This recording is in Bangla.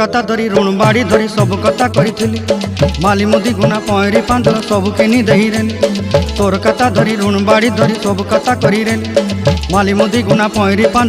कथा धरी बाड़ी धरी सब कथा माली मुदी गुना पहिरी पाँथ सब कि दे कथा धरी बाड़ी धरी सब कथा माली मुदी गुना पहिरी